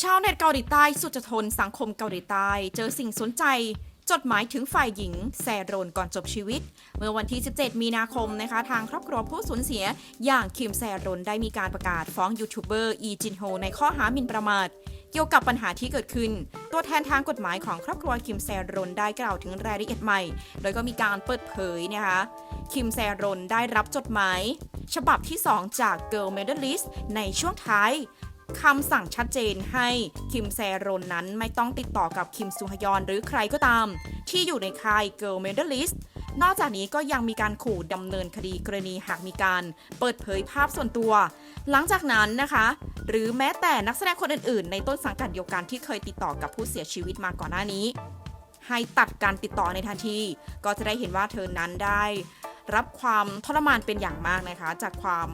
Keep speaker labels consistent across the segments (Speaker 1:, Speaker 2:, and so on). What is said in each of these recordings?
Speaker 1: ชาวเน็ตเกาหลีใต้สุดจะทนสังคมเกาหลีใต้เจอสิ่งสนใจ จดหมายถึงฝ่ายหญิงแซโรนก่อนจบชีวิต เมื่อวันที่ 17 มีนาคมนะคะ ทางครอบครัวผู้สูญเสีย อย่างคิมแซโรนได้มีการประกาศฟ้องยูทูบเบอร์อีจินโฮในข้อหาหมิ่นประมาทเกี่ยวกับปัญหาที่เกิดขึ้น ตัวแทนทางกฎหมายของครอบครัวคิมแซรนได้กล่าวถึงรายละเอียดใหม่ โดยก็มีการเปิดเผยนะคะ คิมแซรนได้รับจดหมาย ฉบับที่ 2 จาก Girl Medalist ในช่วงท้าย คำสั่งชัดเจนให้คิมแซรนนั้นไม่ต้องติดต่อกับคิมซูฮยอนหรือใครก็ตาม ที่อยู่ในค่าย Girl Medalist นอกจากนี้ก็ยังมีการขู่ดำเนินคดีกรณีหากมีการเปิดเผยภาพส่วนตัว หลังจากนั้นนะคะ หรือแม้แต่นักแสดงคนอื่นๆ ในต้นสังกัดเดียวกันที่เคยติดต่อกับผู้เสียชีวิตมาก่อนหน้านี้ ให้ตัดการติดต่อในทันที ก็จะได้เห็นว่าเธอนั้นได้ รับความทรมานเป็นอย่างมากนะคะ จากความ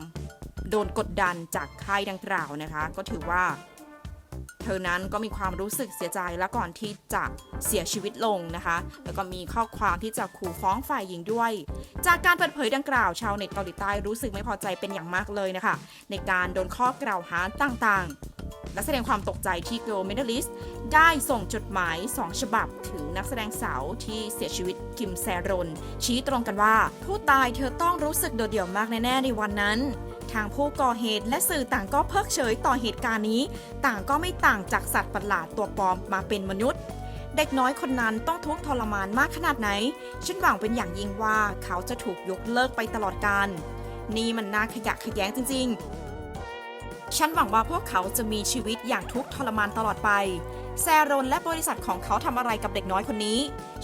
Speaker 1: โดนกดดันจากค่ายดังกล่าวนะคะ ก็ถือว่า เธอนั้นก็มีความรู้สึกเสียใจและก่อนที่จะเสียชีวิตลงนะคะ แล้วก็มีข้อความที่จะขู่ฟ้องฝ่ายหญิงด้วย จากการเปิดเผยดังกล่าวชาวเน็ตเกาหลีใต้รู้สึกไม่พอใจเป็นอย่างมากเลยนะคะ ในการโดนข้อกล่าวหาต่างๆ และแสดงความตกใจที่ Girl Medalist ได้ส่งจดหมาย 2 ฉบับถึงนักแสดงสาวที่เสียชีวิตกิมแซรนชี้ตรงกันว่า ผู้ตายเธอต้องรู้สึกโดดเดี่ยวมากแน่ๆในวันนั้น ทางผู้ก่อเหตุและสื่อต่างก็เพิกเฉยต่อเหตุการณ์นี้ ต่างก็ไม่ต่างจากสัตว์ประหลาดตัวปลอมมาเป็นมนุษย์เด็กน้อยคนนั้นต้องทุกข์ทรมานมากขนาดไหน ฉันหวังเป็นอย่างยิ่งว่าเขาจะถูกยกเลิกไปตลอดกาล นี่มันน่าขยะแขยงจริง ฉันหวังว่าพวกเขาจะมีชีวิตอย่างทุกข์ทรมานตลอดไป แซรอนและบริษัทของเขาทำอะไรกับเด็กน้อยคนนี้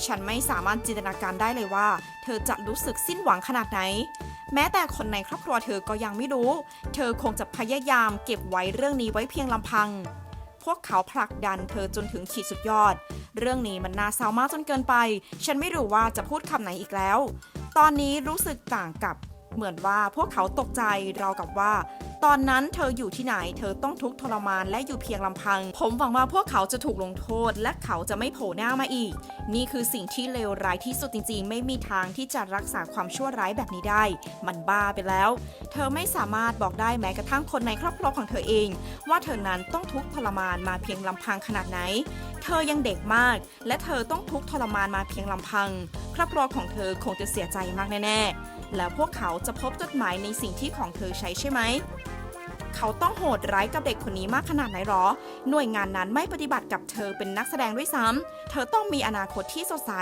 Speaker 1: ฉันไม่สามารถจินตนาการได้เลยว่า เธอจะรู้สึกสิ้นหวังขนาดไหน แม้แต่คนในครอบครัวเธอก็ยังไม่รู้ เธอคงจะพยายามเก็บไว้เรื่องนี้ไว้เพียงลำพัง พวกเขาผลักดันเธอจนถึงขีดสุดยอด เรื่องนี้มันน่าเศร้ามากจนเกินไป ฉันไม่รู้ว่าจะพูดคำไหนอีกแล้ว ตอนนี้รู้สึกต่างกับ เหมือนว่าพวกเขาตกใจเราวกับว่า ตอนนั้นเธออยู่ที่ไหน เธอต้องทุกข์ทรมานและอยู่เพียงลำพัง ผมหวังว่าพวกเขาจะถูกลงโทษ และเขาจะไม่โผล่หน้ามาอีก นี่คือสิ่งที่เลวร้ายที่สุดจริงๆ ไม่มีทางที่จะรักษาความชั่วร้ายแบบนี้ได้ มันบ้าไปแล้ว เธอไม่สามารถบอกได้แม้กระทั่งคนในครอบครัวของเธอเอง ว่าเธอนั้นต้องทุกข์ทรมานมาเพียงลำพังขนาดไหน เธอยังเด็กมาก และเธอต้องทุกข์ทรมานมาเพียงลำพัง ครอบครัวของเธอคงจะเสียใจมากแน่ๆ แล้วพวกเขาจะพบจดหมายในสิ่งที่ของเธอใช้ใช่ไหม เขาต้องโหดร้ายกับเด็กคนนี้มากขนาดไหนหรอ หน่วยงานนั้นไม่ปฏิบัติกับเธอเป็นนักแสดงด้วยซ้ำ เธอต้องมีอนาคตที่สดใส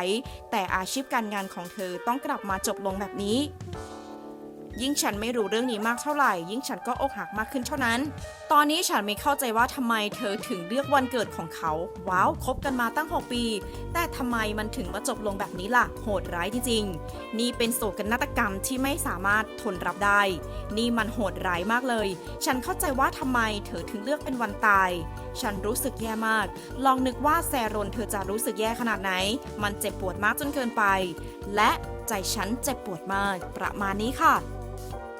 Speaker 1: แต่อาชีพการงานของเธอต้องกลับมาจบลงแบบนี้ ยิ่งฉันไม่รู้เรื่องนี้มากเท่าไหร่ ยิ่งฉันก็อกหักมากขึ้นเท่านั้น ตอนนี้ฉันไม่เข้าใจว่าทำไมเธอถึงเลือกวันเกิดของเขา ว้าวคบกันมาตั้ง 6 ปี แต่ทำไมมันถึงมาจบลงแบบนี้ล่ะ โหดร้ายจริงๆ นี่เป็นโศกนาฏกรรมที่ไม่สามารถทนรับได้ นี่มันโหดร้ายมากเลย ฉันเข้าใจว่าทำไมเธอถึงเลือกเป็นวันตาย ฉันรู้สึกแย่มาก ลองนึกว่าแซรนเธอจะรู้สึกแย่ขนาดไหน มันเจ็บปวดมากจนเกินไป และใจฉันเจ็บปวดมาก ประมาณนี้ค่ะ Bye.